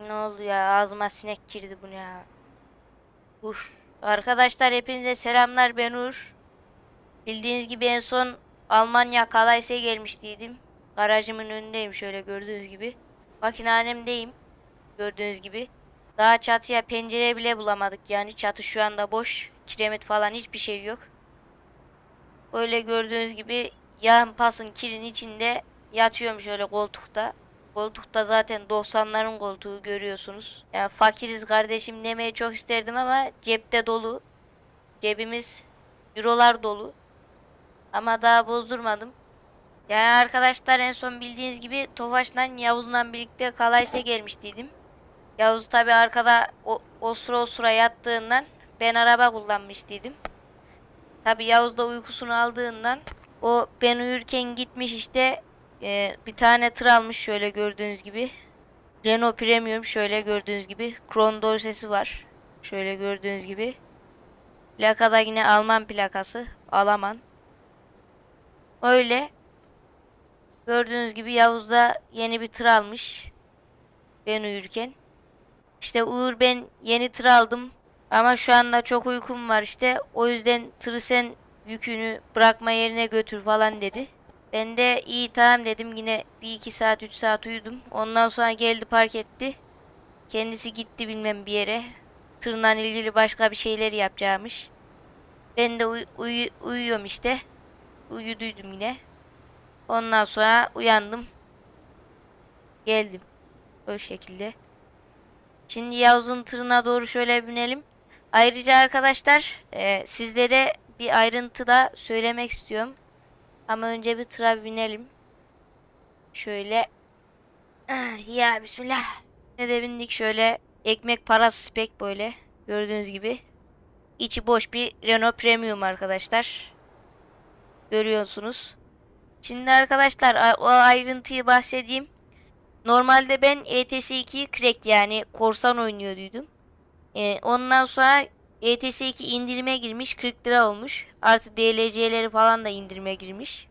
Ne oldu ya? Ağzıma sinek girdi bu ya? Uf. Arkadaşlar hepinize selamlar ben Uğur. Bildiğiniz gibi en son Almanya Kalaysa'ya gelmiştiydim. Garajımın önündeyim şöyle gördüğünüz gibi. Makinehanemdeyim. Gördüğünüz gibi. Daha çatıya pencere bile bulamadık yani çatı şu anda boş. Kiremit falan hiçbir şey yok. Böyle gördüğünüz gibi yan pasın kirin içinde yatıyorum şöyle koltukta. Koltukta zaten 90'ların koltuğu görüyorsunuz. Yani fakiriz kardeşim demeyi çok isterdim ama cepte dolu. Cebimiz eurolar dolu. Ama daha bozdurmadım. Yani arkadaşlar en son bildiğiniz gibi Tofaş'la Yavuz'la birlikte Kalays'a gelmiştiydim. Yavuz tabi arkada o, o sıra o sıra yattığından ben araba kullanmıştıydım. Tabi Yavuz da uykusunu aldığından o ben uyurken gitmiş işte e, bir tane tır almış şöyle gördüğünüz gibi. Renault Premium şöyle gördüğünüz gibi. Kron dorsesi var. Şöyle gördüğünüz gibi. Plakada yine Alman plakası. Alaman. Öyle. Gördüğünüz gibi Yavuz da yeni bir tır almış. Ben uyurken. İşte Uğur ben yeni tır aldım. Ama şu anda çok uykum var işte. O yüzden tırı sen yükünü bırakma yerine götür falan dedi. Ben de iyi tamam dedim. Yine bir iki saat üç saat uyudum. Ondan sonra geldi park etti. Kendisi gitti bilmem bir yere. Tırla ilgili başka bir şeyler yapacakmış. Ben de uy- uyu- uyuyorum işte. Uyuduydum yine. Ondan sonra uyandım. Geldim. O şekilde. Şimdi Yavuz'un tırına doğru şöyle binelim. Ayrıca arkadaşlar e, sizlere bir ayrıntı da söylemek istiyorum. Ama önce bir tıra binelim. Şöyle. Ah, Ya bismillah. Ne de bindik şöyle. Ekmek parası spek böyle. Gördüğünüz gibi. İçi boş bir Renault Premium arkadaşlar. Görüyorsunuz. Şimdi arkadaşlar o ayrıntıyı bahsedeyim. Normalde ben E ETS2 crack yani korsan oynuyorduydum. Ee, ondan sonra ETS2 indirime girmiş 40 lira olmuş. Artı DLC'leri falan da indirime girmiş.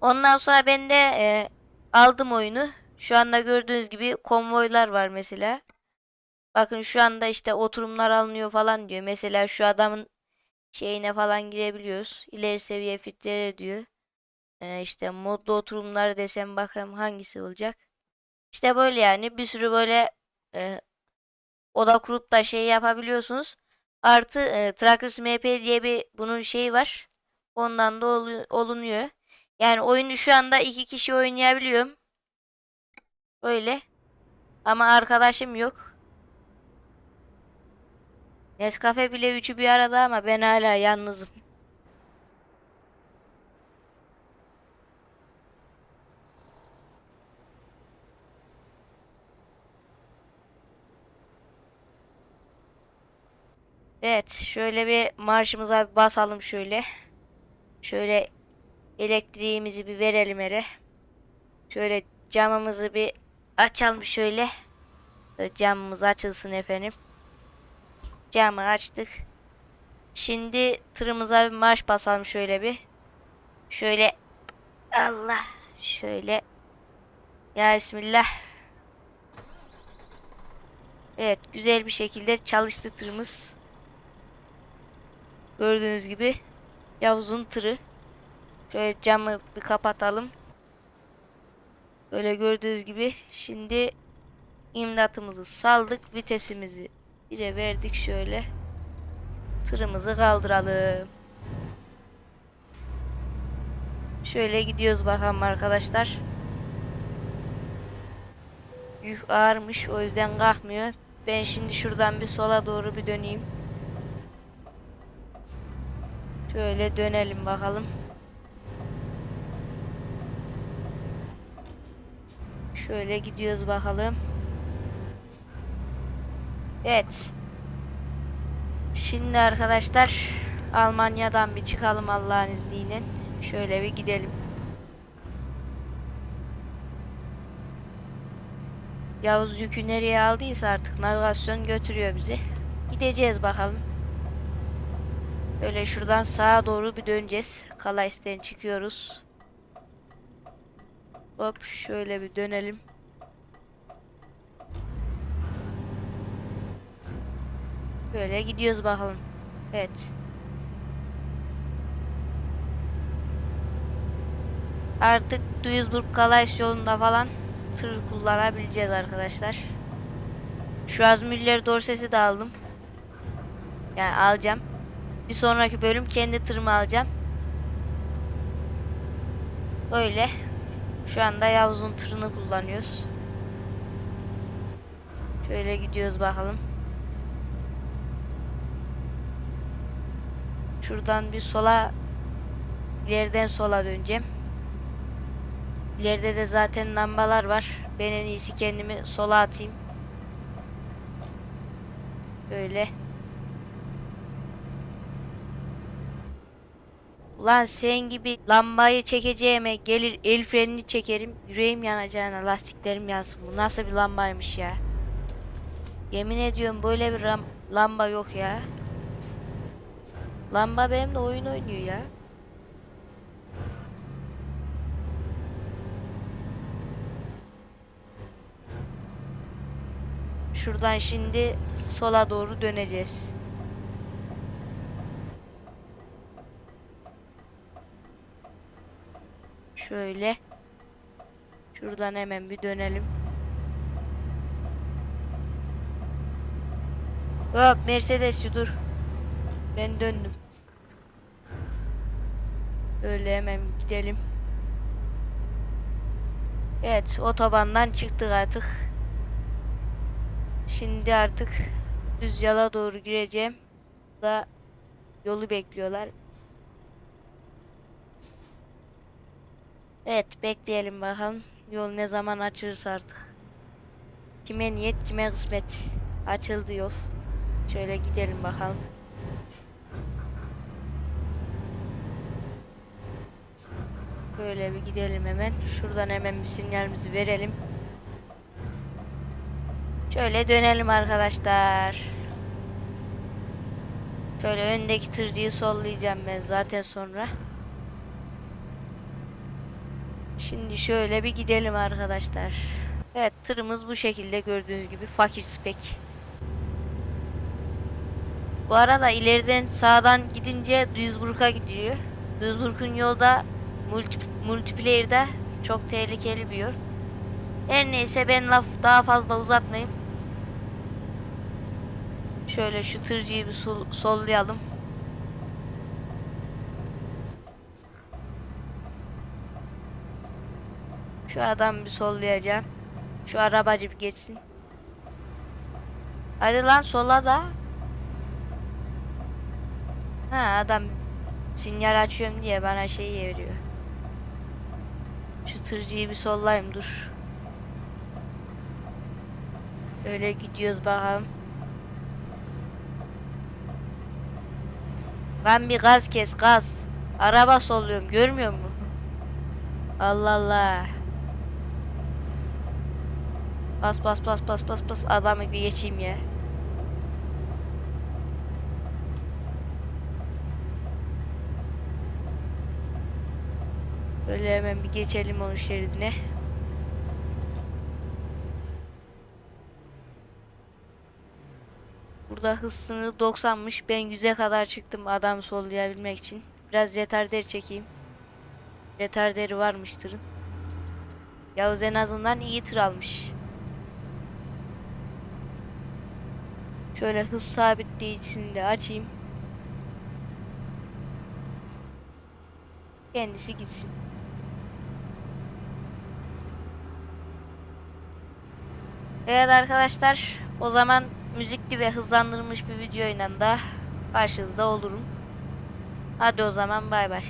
Ondan sonra ben de e, aldım oyunu. Şu anda gördüğünüz gibi konvoylar var mesela. Bakın şu anda işte oturumlar alınıyor falan diyor. Mesela şu adamın şeyine falan girebiliyoruz. İleri seviye filtreler diyor. Ee, işte modlu oturumlar desem bakalım hangisi olacak. İşte böyle yani bir sürü böyle e, oda kurup da şey yapabiliyorsunuz. Artı e, Trackers MP diye bir bunun şeyi var. Ondan da olu- olunuyor. Yani oyunu şu anda iki kişi oynayabiliyorum. Öyle. Ama arkadaşım yok. Nescafe bile üçü bir arada ama ben hala yalnızım. Evet, şöyle bir marşımıza bir basalım şöyle. Şöyle elektriğimizi bir verelim ere. Şöyle camımızı bir açalım şöyle. Böyle camımız açılsın efendim. Camı açtık. Şimdi tırımıza bir marş basalım şöyle bir. Şöyle Allah şöyle. Ya Bismillah. Evet güzel bir şekilde çalıştı tırımız. Gördüğünüz gibi Yavuz'un tırı. Şöyle camı bir kapatalım. Böyle gördüğünüz gibi şimdi imdatımızı saldık. Vitesimizi bire verdik şöyle. Tırımızı kaldıralım. Şöyle gidiyoruz bakalım arkadaşlar. Yük ağırmış o yüzden kalkmıyor. Ben şimdi şuradan bir sola doğru bir döneyim. Şöyle dönelim bakalım. Şöyle gidiyoruz bakalım. Evet. Şimdi arkadaşlar Almanya'dan bir çıkalım Allah'ın izniyle. Şöyle bir gidelim. Yavuz yükü nereye aldıysa artık navigasyon götürüyor bizi. Gideceğiz bakalım. Öyle şuradan sağa doğru bir döneceğiz. Kalais'ten çıkıyoruz. Hop şöyle bir dönelim. Böyle gidiyoruz bakalım. Evet. Artık Duisburg Kalays yolunda falan tır kullanabileceğiz arkadaşlar. Şu az Müller Dorses'i de aldım. Yani alacağım. Bir sonraki bölüm kendi tırımı alacağım. Böyle. Şu anda Yavuz'un tırını kullanıyoruz. Şöyle gidiyoruz bakalım. Şuradan bir sola ileriden sola döneceğim. İleride de zaten lambalar var. Ben en iyisi kendimi sola atayım. Böyle. Ulan sen gibi lambayı çekeceğime gelir el frenini çekerim. Yüreğim yanacağına lastiklerim yansın. Bu nasıl bir lambaymış ya. Yemin ediyorum böyle bir lamba yok ya. Lamba benimle oyun oynuyor ya. Şuradan şimdi sola doğru döneceğiz. Şöyle. Şuradan hemen bir dönelim. Hop Mercedes'ci dur. Ben döndüm. Öyle hemen gidelim. Evet otobandan çıktık artık. Şimdi artık düz yola doğru gireceğim. Da yolu bekliyorlar. Evet bekleyelim bakalım. Yol ne zaman açılırsa artık. Kime niyet kime kısmet. Açıldı yol. Şöyle gidelim bakalım. Böyle bir gidelim hemen. Şuradan hemen bir sinyalimizi verelim. Şöyle dönelim arkadaşlar. Şöyle öndeki tırcıyı sollayacağım ben zaten sonra. Şimdi şöyle bir gidelim arkadaşlar. Evet tırımız bu şekilde gördüğünüz gibi fakir spek. Bu arada ileriden sağdan gidince Duisburg'a gidiyor. Duisburg'un yolda multi, multiplayer'da çok tehlikeli bir yol. Her neyse ben laf daha fazla uzatmayayım. Şöyle şu tırcıyı bir sol, sollayalım. Şu adam bir sollayacağım. Şu arabacı bir geçsin. Hadi lan sola da. Ha adam sinyal açıyorum diye bana şey veriyor. Şu tırcıyı bir sollayayım dur. Öyle gidiyoruz bakalım. Ben bir gaz kes gaz. Araba solluyorum görmüyor musun? Allah Allah. Bas bas bas bas bas bas adamı bir geçeyim ya. Böyle hemen bir geçelim onun şeridine. Burada hız sınırı 90'mış. Ben 100'e kadar çıktım adamı sollayabilmek için. Biraz retarder çekeyim. Retarderi varmış tırın. Yavuz en azından iyi tır almış. Şöyle hız sabitleyicisini de açayım. Kendisi gitsin. Evet arkadaşlar o zaman müzikli ve hızlandırılmış bir videoyla da karşınızda olurum. Hadi o zaman bay bay.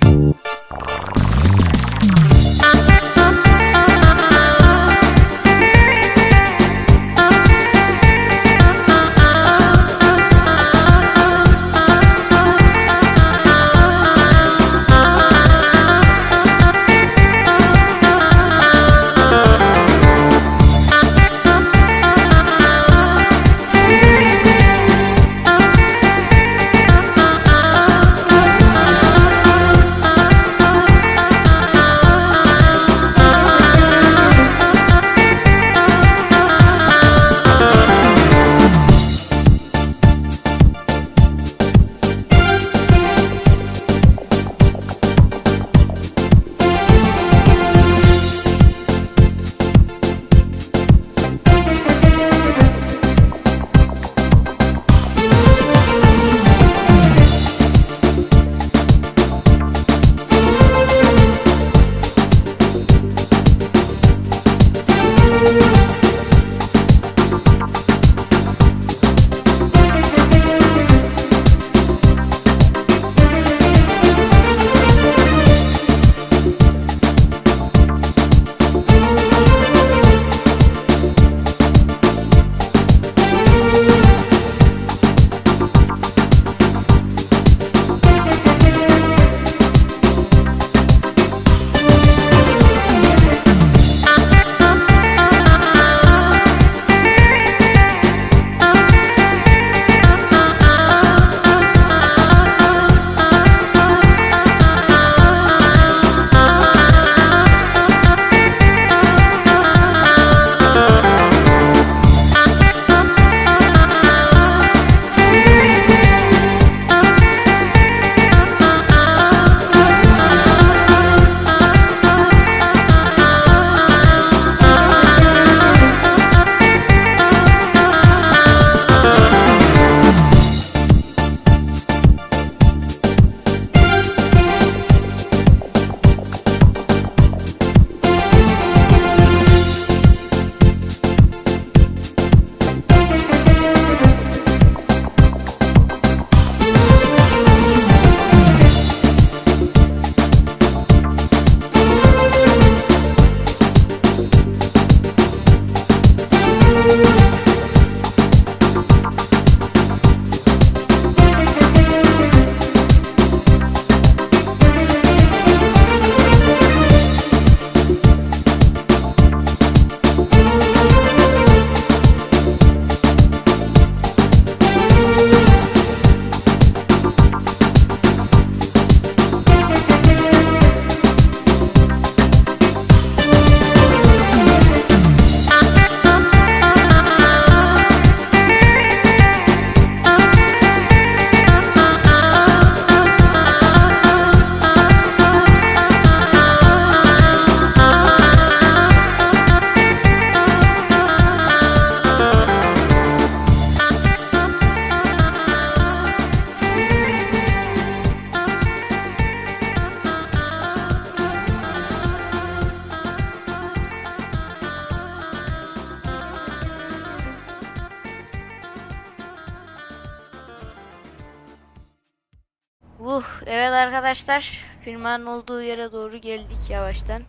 Uh, evet arkadaşlar, firmanın olduğu yere doğru geldik yavaştan.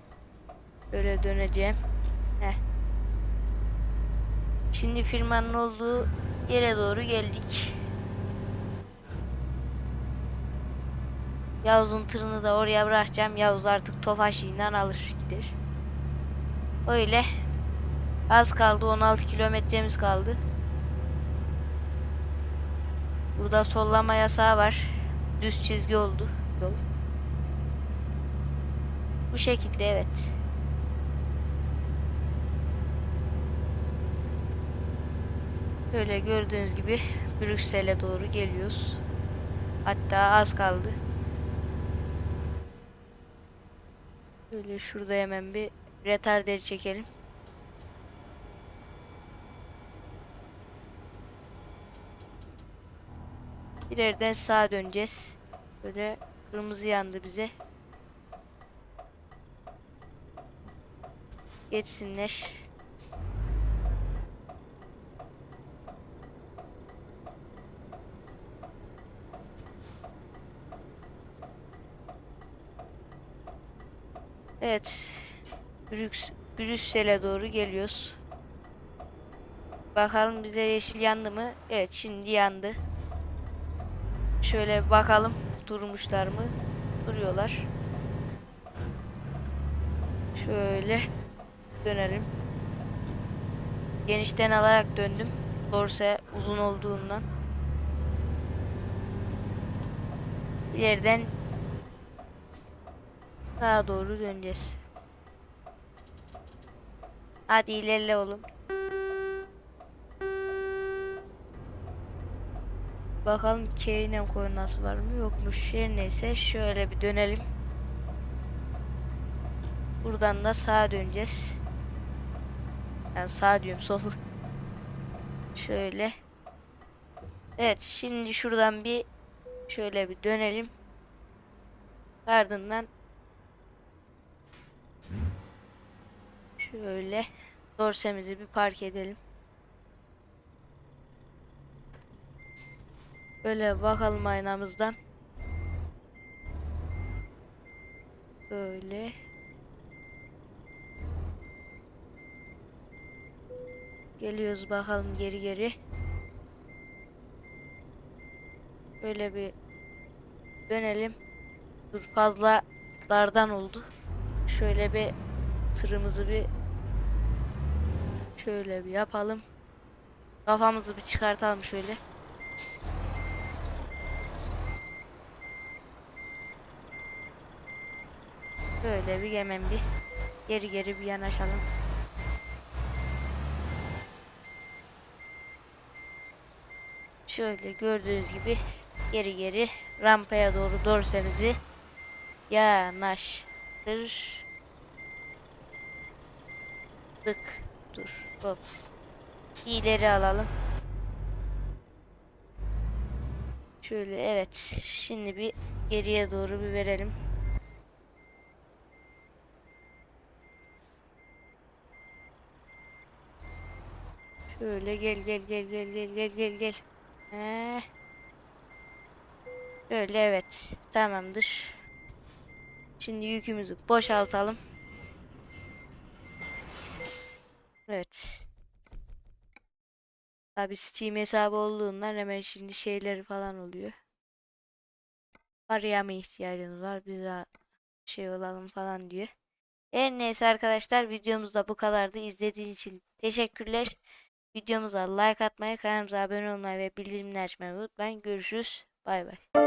Böyle döneceğim. Heh. Şimdi firmanın olduğu yere doğru geldik. Yavuz'un tırını da oraya bırakacağım. Yavuz artık Tofaşı'yla alır gider. Öyle. Az kaldı. 16 kilometremiz kaldı. Burada sollama yasağı var. Düz çizgi oldu yol. Bu şekilde evet. Böyle gördüğünüz gibi Brüksel'e doğru geliyoruz. Hatta az kaldı. Böyle şurada hemen bir retarder çekelim. İleriden sağa döneceğiz. Böyle kırmızı yandı bize. Geçsinler. Evet. Brüks Brüksel'e doğru geliyoruz. Bakalım bize yeşil yandı mı? Evet şimdi yandı. Şöyle bakalım durmuşlar mı? Duruyorlar. Şöyle dönelim. Genişten alarak döndüm. Dorse uzun olduğundan. İleriden sağa doğru döneceğiz. Hadi ilerle oğlum. Bakalım K'yle koordinası var mı yokmuş. Her neyse şöyle bir dönelim. Buradan da sağa döneceğiz. Yani sağ diyorum sol. Şöyle. Evet şimdi şuradan bir şöyle bir dönelim. Ardından şöyle dorsemizi bir park edelim. Böyle bakalım aynamızdan. Böyle. Geliyoruz bakalım geri geri. Böyle bir dönelim. Dur fazla dardan oldu. Şöyle bir tırımızı bir şöyle bir yapalım. Kafamızı bir çıkartalım şöyle. Böyle bir hemen bir geri geri bir yanaşalım. Şöyle gördüğünüz gibi geri geri rampaya doğru dorsemizi yanaştır. Dık. Dur. Hop. İleri alalım. Şöyle evet. Şimdi bir geriye doğru bir verelim. Şöyle gel gel gel gel gel gel gel gel. He. Şöyle evet. Tamamdır. Şimdi yükümüzü boşaltalım. Evet. Tabi Steam hesabı olduğundan hemen şimdi şeyleri falan oluyor. Paraya mı ihtiyacınız var? Biz şey olalım falan diyor. Her neyse arkadaşlar videomuz da bu kadardı. İzlediğiniz için teşekkürler. Videomuza like atmayı, kanalımıza abone olmayı ve bildirimleri açmayı unutmayın. Görüşürüz. Bay bay.